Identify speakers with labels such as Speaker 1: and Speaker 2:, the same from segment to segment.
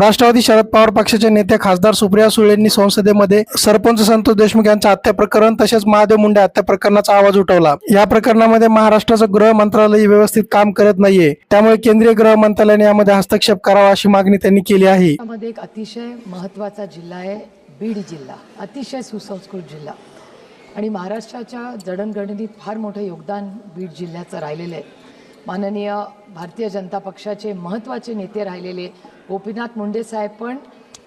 Speaker 1: राष्ट्रवादी शरद पवार पक्षाचे नेते खासदार सुप्रिया सुळेंनी संसदेमध्ये सरपंच संतोष देशमुख यांच्या हत्या प्रकरण तसेच महादेव मुंडे हत्या प्रकरणाचा आवाज उठवला. या प्रकरणामध्ये महाराष्ट्राचं गृह मंत्रालय व्यवस्थित काम करत नाहीये. त्यामुळे केंद्रीय गृह मंत्रालयाने यामध्ये हस्तक्षेप करावा अशी मागणी त्यांनी केली आहे.
Speaker 2: एक अतिशय महत्त्वाचा जिल्हा आहे बीड जिल्हा. अतिशय सुसंस्कृत जिल्हा. आणि महाराष्ट्राच्या जडणघडणीत फार मोठं योगदान बीड जिल्ह्याचं राहिलेलं आहे. माननीय भारतीय जनता पक्षाचे महत्त्वाचे नेते राहिलेले गोपीनाथ मुंडे साहेब पण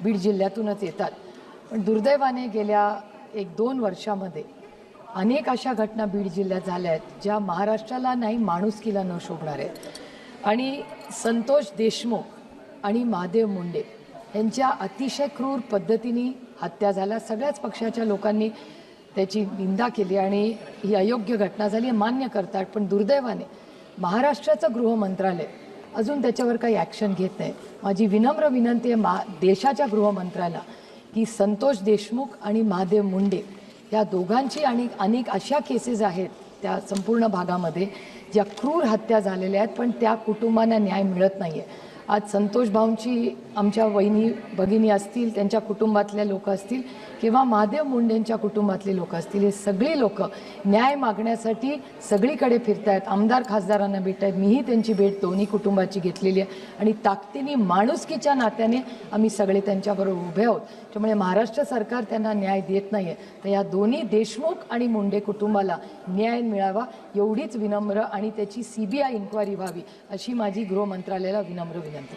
Speaker 2: बीड जिल्ह्यातूनच येतात. पण दुर्दैवाने गेल्या एक दोन वर्षामध्ये अनेक अशा घटना बीड जिल्ह्यात झाल्या आहेत ज्या महाराष्ट्राला नाही माणुसकीला न शोभणार आहेत. आणि संतोष देशमुख आणि महादेव मुंडे यांच्या अतिशय क्रूर पद्धतीने हत्या झाल्या. सगळ्याच पक्षाच्या लोकांनी त्याची निंदा केली आणि ही अयोग्य घटना झाली हे मान्य करतात पण दुर्दैवाने महाराष्ट्राचं गृह मंत्रालय अजून त्याच्यावर काही ॲक्शन घेत नाही. माझी विनम्र विनंती आहे मा देशाच्या गृहमंत्र्याला की संतोष देशमुख आणि महादेव मुंडे या दोघांची आणि अनेक अशा केसेस आहेत त्या संपूर्ण भागामध्ये ज्या क्रूर हत्या झालेल्या आहेत पण त्या कुटुंबांना न्याय मिळत नाही आहे आज संतोष भाऊंची आमच्या वहिनी भगिनी असतील त्यांच्या कुटुंबातल्या लोक असतील किंवा महादेव मुंडेंच्या कुटुंबातले लोक असतील हे सगळी लोक न्याय मागण्यासाठी सगळीकडे फिरत आहेत आमदार खासदारांना भेट आहेत मीही त्यांची भेट दोन्ही कुटुंबाची घेतलेली आहे. आणि ताकदीने माणुसकीच्या नात्याने आम्ही सगळे त्यांच्याबरोबर उभे आहोत. त्यामुळे महाराष्ट्र सरकार त्यांना न्याय देत नाही आहे तर या दोन्ही देशमुख आणि मुंडे कुटुंबाला न्याय मिळावा एवढीच विनम्र आणि त्याची सी बी आय इन्क्वायरी व्हावी अशी माझी गृह मंत्रालयाला विनम्र विनंती.